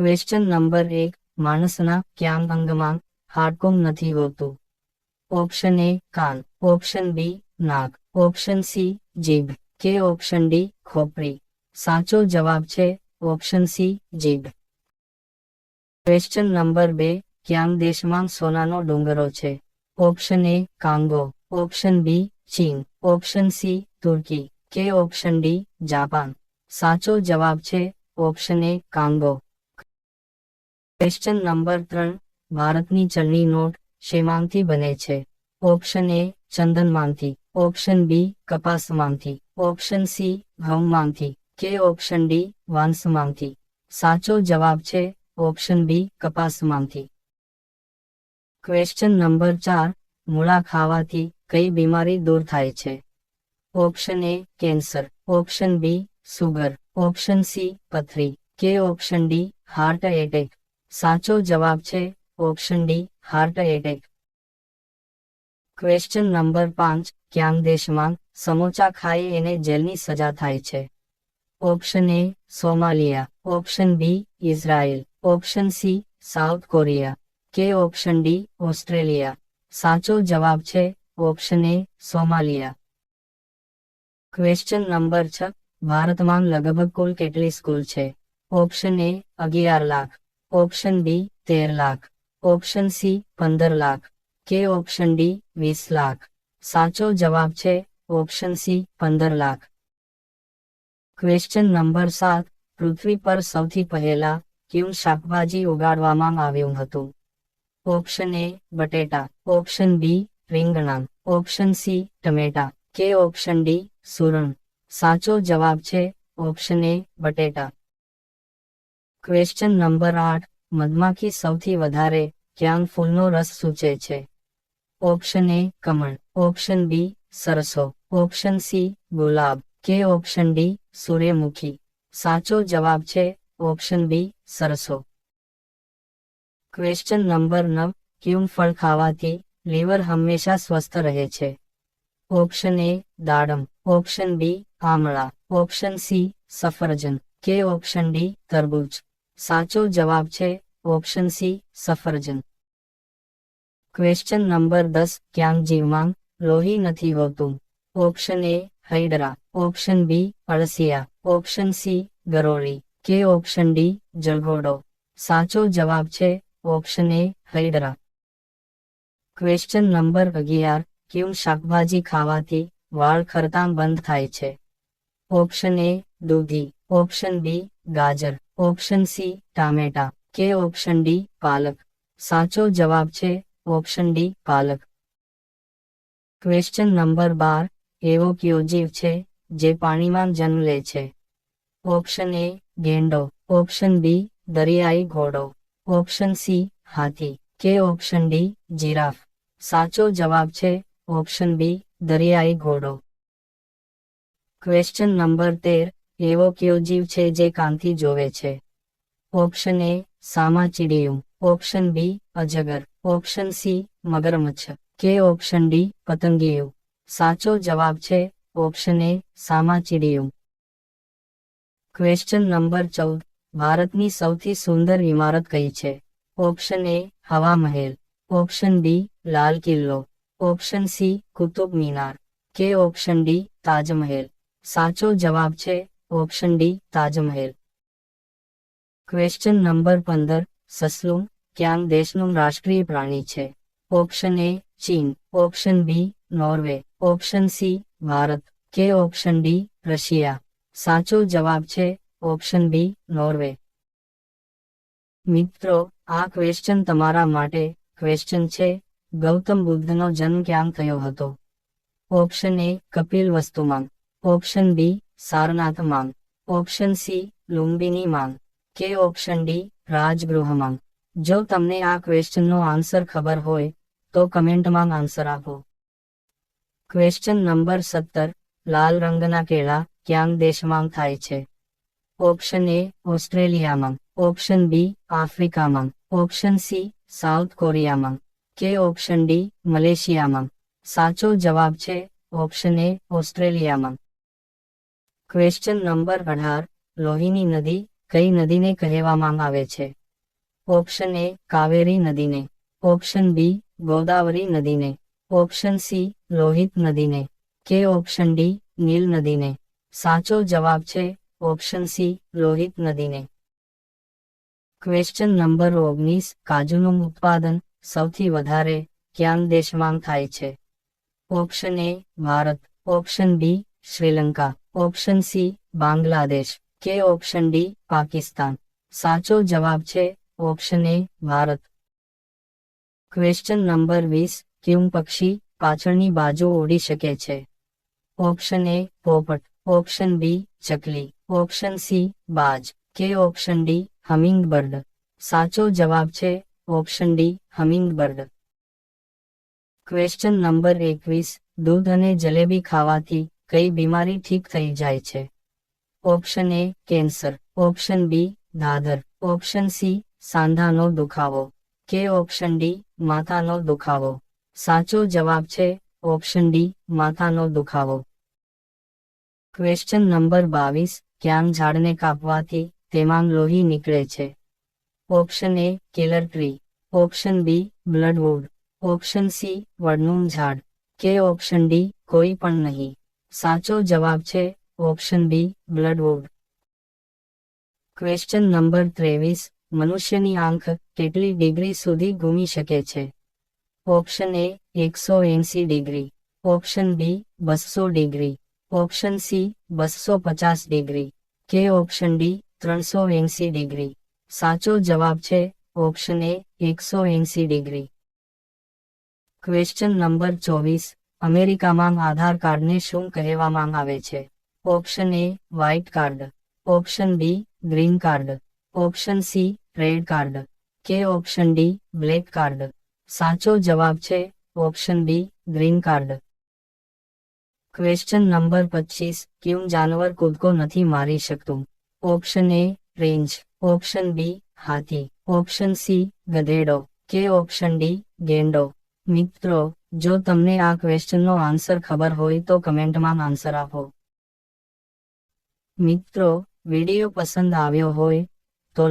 Question number એક માણસના ક્યાં અંગમાં હાડકું નથી હોતું ઓપ્શન એ કાન ઓપ્શન બી નાક ઓપ્શન સી જીભ કે ઓપ્શન ડી ખોપરી સાચો જવાબ છે ઓપ્શન સી જીભ ક્વેશ્ચન નંબર બે ક્યાં દેશમાં સોનાનો ડુંગરો છે ઓપ્શન એ કાંગો ઓપ્શન બી ચીન ઓપ્શન સી તુર્કી કે ઓપ્શન ડી જાપાન સાચો જવાબ છે option A Congo question number ત્રણ, ભારતની ચલણી નોટ શેમાંથી બને છે. ઓપ્શન એ ચંદનમાંથી ઓપ્શન બી કપાસમાંથી ઓપ્શન સી ઘઉંમાંથી કે ઓપ્શન ડી વાંસમાંથી સાચો જવાબ છે ઓપ્શન બી કપાસમાંથી ક્વેશ્ચન નંબર ચાર, મૂળા ખાવાથી કઈ બીમારી દૂર થાય છે? Option A cancer. Option B sugar. Option C પથરી. કે ઓપ્શન ડી હાર્ટ એટેક સાચો જવાબ છે option D heart attack question number પાંચ, ક્યાં દેશમાં સમોચા ખાઈ એને જેલની સજા થાય છે? Option A Somalia. Option B Israel. Option C south Korea. કે ઓપ્શન ડી ઓસ્ટ્રેલિયા. સાચો જવાબ છે option A Somalia. Question number છ, ભારતમાં લગભગ કુલ કેટલી સ્કૂલ છે? ઓપ્શન એ અગિયાર લાખ. ઓપ્શન બી, તેર લાખ. ઓપ્શન સી, પંદર લાખ. કે ઓપ્શન ડી, વીસ લાખ. સાચો જવાબ છે, ઓપ્શન સી, પંદર લાખ. ક્વેશ્ચન નંબર સાત, પૃથ્વી પર સૌથી પહેલા કયું શાકભાજી ઉગાડવામાં આવ્યું હતું? ઓપ્શન એ, બટેટા. ઓપ્શન બી, રીંગણા. ઓપ્શન સી, ટમેટા. કે ઓપ્શન ડી, સુરણ. સાચો જવાબ છે, ઓપ્શન એ, બટેટા. ક્વેશ્ચન નંબર આઠ. મધમાખી સૌથી વધારે ક્યાં ફૂલનો રસ સૂચે છે? ઓપ્શન એ કમળ. ઓપ્શન બી સરસો. ઓપ્શન સી ગુલાબ. કે ઓપ્શન ડી સૂર્યમુખી. સાચો જવાબ છે ઓપ્શન બી સરસો. ક્વેશ્ચન નંબર નવ. ક્યું ફળ ખાવાથી લીવર હંમેશા સ્વસ્થ રહે છે? ઓપ્શન એ દાડમ. ઓપ્શન બી આમળા. ઓપ્શન સી સફરજન. કે ઓપ્શન ડી તરબૂચ. સાચો જવાબ છે ઓપ્શન સી, સફરજન. ક્વેશ્ચન નંબર દસ, ક્યાંક જીવમાં લોહી નથી હોતું? Option A hydra option B અળસિયા. Option C ગરોળી. કે ઓપ્શન ડી જળઘોડો. સાચો જવાબ છે option A hydra question number અગિયાર કેવું શાકભાજી ખાવાથી વાળ ખરતા બંધ થાય છે? ઓપ્શન એ દૂધી. ઓપ્શન બી ગાજર. ઓપ્શન સી, ટામેટા. કે ઓપ્શન ડી, પાલક. સાચો જવાબ છે, ઓપ્શન ડી, પાલક. ક્વેશ્ચન નંબર બાર, એવો કયો જીવ છે, જે પાણીમાં જન્મ લે છે? ઓપ્શન એ, ગેંડો. ઓપ્શન બી, દરિયાઈ ઘોડો. ઓપ્શન સી, હાથી. કે ઓપ્શન ડી, જીરાફ. સાચો જવાબ છે, ઓપ્શન બી, દરિયાઈ ઘોડો. ક્વેશ્ચન નંબર તેર એવો કયો જીવ છે જે કાંથી જોવે છે? Option A સામાચીડિયું. ઓપ્શન બી અજગર. ઓપ્શન સી મગરમચ્છ. કે ઓપ્શન ડી પતંગિયું. સાચો જવાબ છે ઓપ્શન એ સામાચીડિયું. ક્વેશ્ચન નંબર ચૌદ. ભારતની સૌથી સુંદર ઇમારત કઈ છે? ઓપ્શન એ હવા મહેલ option B Lal Qila. Option C Qutub Minar કે ઓપ્શન ડી તાજમહેલ. સાચો જવાબ છે option D Taj Mahal question number પંદર, સસલું ક્યાં દેશનું રાષ્ટ્રીય પ્રાણી છે? ઓપ્શન એ ચીન. Option B Norway. Option C Bharat. કે ઓપ્શન ડી રશિયા. સાચો જવાબ છે ઓપ્શન બી નોર્વે. મિત્રો, આ ક્વેશ્ચન તમારા માટે ક્વેશ્ચન છે. ગૌતમ બુદ્ધનો જન્મ ક્યાં થયો હતો? ઓપ્શન એ કપિલ વસ્તુમાં ઓપ્શન બી સારનાથમાં ઓપ્શન સી, લુંબીની માંગ. કે ઓપ્શન ડી રાજગૃહમાં જો તમને આ ક્વેશ્ચનનો આન્સર ખબર હોય, તો કમેન્ટમાં આન્સર આપો. ક્વેશ્ચન નંબર સત્તર, લાલ રંગના કેળા ક્યાં દેશમાં થાય છે? ઓપ્શન એ ઓસ્ટ્રેલિયામાં ઓપ્શન બી આફ્રિકામાં ઓપ્શન સી, સાઉથ કોરિયામાં કે ઓપ્શન ડી મલેશિયામાં સાચો જવાબ છે, ઓપ્શન એ ઓસ્ટ્રેલિયામાં ક્વેશ્ચન નંબર અઢાર, લોહીની નદી કઈ નદીને કહેવામાં આવે છે? ઓપ્શન એ કાવેરી નદીને. ઓપ્શન બી ગોદાવરી નદીને. ઓપ્શન સી લોહિત નદીને. કે ઓપ્શન ડી નીલ નદીને. સાચો જવાબ છે ઓપ્શન સી લોહિત નદીને. ક્વેશ્ચન નંબર ઓગણીસ, કાજુનું ઉત્પાદન સૌથી વધારે ક્યાં દેશમાં થાય છે? Option A Bharat. Option B Sri Lanka option C Bangladesh કે ઓપ્શન ડી પાકિસ્તાન. સાચો જવાબ છે option A Bharat. Question number વીસ ક્યું પક્ષી પાછળની બાજુ ઉડી શકે છે. ઓપ્શન એ પોપટ. ઓપ્શન બી ચકલી. ઓપ્શન સી બાજ. કે ઓપ્શન ડી હમિંગ બર્ડ સાચો જવાબ છે option D hummingbird question number એકવીસ, દૂધ અને જલેબી ખાવાથી કઈ બીમારી ઠીક થઈ જાય છે? Option A cancer option B Dadar. Option C સાંધાનો દુખાવો. કે ઓપ્શન ડી માથાનો દુખાવો. સાચો જવાબ છે ઓપ્શન ડી માથાનો દુખાવો. ક્વેશ્ચન નંબર બાવીસ. ક્યાં ઝાડને કાપવાથી તેમાં લોહી નીકળે છે? Option A Keller tree option B bloodwood option C વડનું ઝાડ. કે ઓપ્શન ડી કોઈ પણ નહીં. સાચો જવાબ છે option B bloodwood question number ત્રેવીસ, મનુષ્યની આંખ કેટલી ડિગ્રી સુધી ઘૂમી શકે છે? ઓપ્શન એ એકસો એંસી ડિગ્રી. ઓપ્શન બી બસો ડિગ્રી. ઓપ્શન સી બસો પચાસ ડિગ્રી. કે ઓપ્શન ડી ત્રણસો એંસી ડિગ્રી. સાચો જવાબ છે ઓપ્શન એ એકસો એંસી ડિગ્રી. ક્વેશ્ચન નંબર ચોવીસ અમેરિકામાં આધાર કાર્ડને શું કહેવામાં આવે છે? Option A, white card. Option B, green card. Option C, red card. કે ઓપ્શન ડી, બ્લેક કાર્ડ. સાચો જવાબ છે, option B, green card. Question number પચીસ. ક્યું જાનવર કૂદકો નથી મારી શકતું? ઓપ્શન એ, રેન્જ. ઓપ્શન બી, હાથી. ઓપ્શન સી, ગધેડો. કે ઓપ્શન ડી, ગેંડો. મિત્રો જો તમને આ ક્વેશ્ચનનો આન્સર ખબર હોય તો કમેન્ટમાં આન્સર આપો. મિત્રો વીડિયો પસંદ આવ્યો હોય તો